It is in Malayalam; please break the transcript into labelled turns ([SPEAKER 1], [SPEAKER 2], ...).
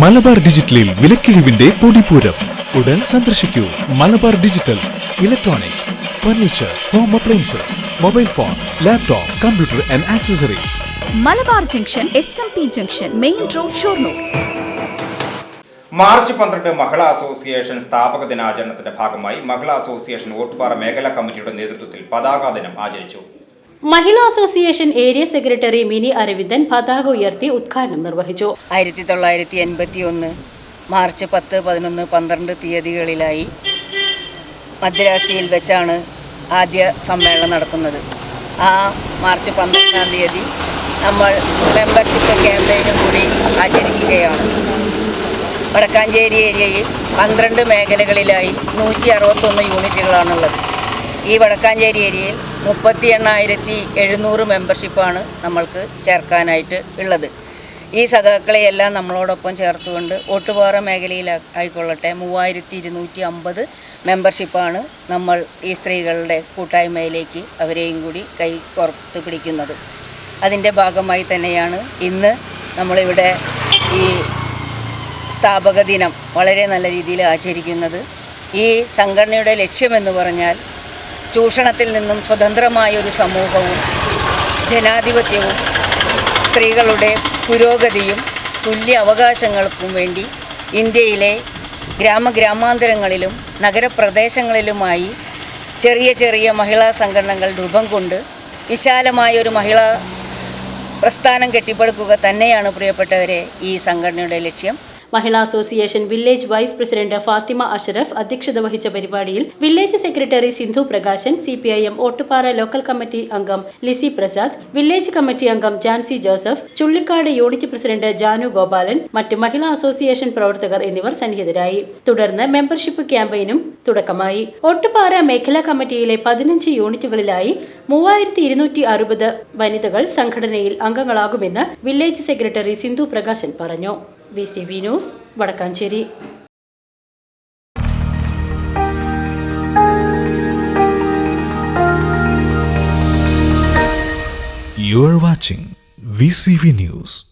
[SPEAKER 1] മലബാർ ഡിജിറ്റലിൽ വിലക്കിഴിവിന്റെ പൊടിപൂരം. ഉടൻ സന്ദർശിക്കൂ. Malabar digital electronics furniture home appliances mobile phone laptop computer and accessories
[SPEAKER 2] Malabar junction S M P junction main road Shoranur.
[SPEAKER 3] March പന്ത്രണ്ട് മഹിളാ അസോസിയേഷൻ സ്ഥാപക ദിനാചരണത്തിന്റെ ഭാഗമായി മഹിളാ അസോസിയേഷൻ ഓട്ടുപാറ മേഖലാ കമ്മിറ്റിയുടെ നേതൃത്വത്തിൽ പതാക ദിനം ആചരിച്ചു.
[SPEAKER 4] മഹിളാ association area secretary Mini Aravindan പതാക ഉയർത്തി ഉദ്ഘാടനം നിർവഹിച്ചു.
[SPEAKER 5] ആയിരത്തി തൊള്ളായിരത്തി എൺപത്തി ഒന്ന് മാർച്ച് പത്ത് പതിനൊന്ന് പന്ത്രണ്ട് തീയതികളിലായി മദ്രാശിയിൽ വെച്ചാണ് ആദ്യ സമ്മേളനം നടക്കുന്നത്. ആ മാർച്ച് പന്ത്രണ്ടാം തീയതി നമ്മൾ മെമ്പർഷിപ്പ് ക്യാമ്പയിനും കൂടി ആചരിക്കുകയാണ്. വടക്കാഞ്ചേരി ഏരിയയിൽ പന്ത്രണ്ട് മേഖലകളിലായി നൂറ്റി അറുപത്തൊന്ന് യൂണിറ്റുകളാണുള്ളത് ഈ വടക്കാഞ്ചേരി ഏരിയയിൽ മുപ്പത്തി എണ്ണായിരത്തി എഴുന്നൂറ് മെമ്പർഷിപ്പാണ് നമ്മൾക്ക് ചേർക്കാനായിട്ട് ഉള്ളത്. ഈ സഖാക്കളെയെല്ലാം നമ്മളോടൊപ്പം ചേർത്തുകൊണ്ട് ഓട്ടുപാറ മേഖലയിൽ ആയിക്കൊള്ളട്ടെ മൂവായിരത്തി ഇരുന്നൂറ്റി അമ്പത് മെമ്പർഷിപ്പാണ് നമ്മൾ ഈ സ്ത്രീകളുടെ കൂട്ടായ്മയിലേക്ക് അവരെയും കൂടി കൈ കോർത്ത് പിടിക്കുന്നത്. അതിന്റെ ഭാഗമായി തന്നെയാണ് ഇന്ന് നമ്മളിവിടെ ഈ സ്ഥാപക ദിനം വളരെ നല്ല രീതിയിൽ ആചരിക്കുന്നത്. ഈ സംഘടനയുടെ ലക്ഷ്യമെന്ന് പറഞ്ഞാൽ ചൂഷണത്തിൽ നിന്നും സ്വതന്ത്രമായ ഒരു സമൂഹവും ജനാധിപത്യവും സ്ത്രീകളുടെ പുരോഗതിയും തുല്യ അവകാശങ്ങൾക്കും വേണ്ടി ഇന്ത്യയിലെ ഗ്രാമഗ്രാമാന്തരങ്ങളിലും നഗരപ്രദേശങ്ങളിലുമായി ചെറിയ ചെറിയ മഹിളാ സംഘടനകൾ രൂപം കൊണ്ട് വിശാലമായ ഒരു മഹിളാ പ്രസ്ഥാനം കെട്ടിപ്പടുക്കുക തന്നെയാണ് പ്രിയപ്പെട്ടവരെ ഈ സംഘടനയുടെ ലക്ഷ്യം.
[SPEAKER 4] മഹിളാ association village vice president Fathima Ashraf അധ്യക്ഷത വഹിച്ച പരിപാടിയിൽ village secretary Sindhu Prakashan C P I M Ottupara local committee അംഗം ലിസി പ്രസാദ് വില്ലേജ് കമ്മിറ്റി അംഗം ജാൻസി ജോസഫ് ചുള്ളിക്കാട് യൂണിറ്റ് പ്രസിഡന്റ് ജാനു ഗോപാലൻ മറ്റ് മഹിളാ അസോസിയേഷൻ പ്രവർത്തകർ എന്നിവർ സന്നിഹിതരായി. തുടർന്ന് മെമ്പർഷിപ്പ് ക്യാമ്പയിനും തുടക്കമായി. ഒട്ടുപാറ മേഖലാ കമ്മിറ്റിയിലെ പതിനഞ്ച് യൂണിറ്റുകളിലായി മൂവായിരത്തി ഇരുന്നൂറ്റി അറുപത് വനിതകൾ സംഘടനയിൽ അംഗങ്ങളാകുമെന്ന് വില്ലേജ് സെക്രട്ടറി സിന്ധു പ്രകാശൻ പറഞ്ഞു. V C V news Vadakkanchery
[SPEAKER 1] You watching VCV News.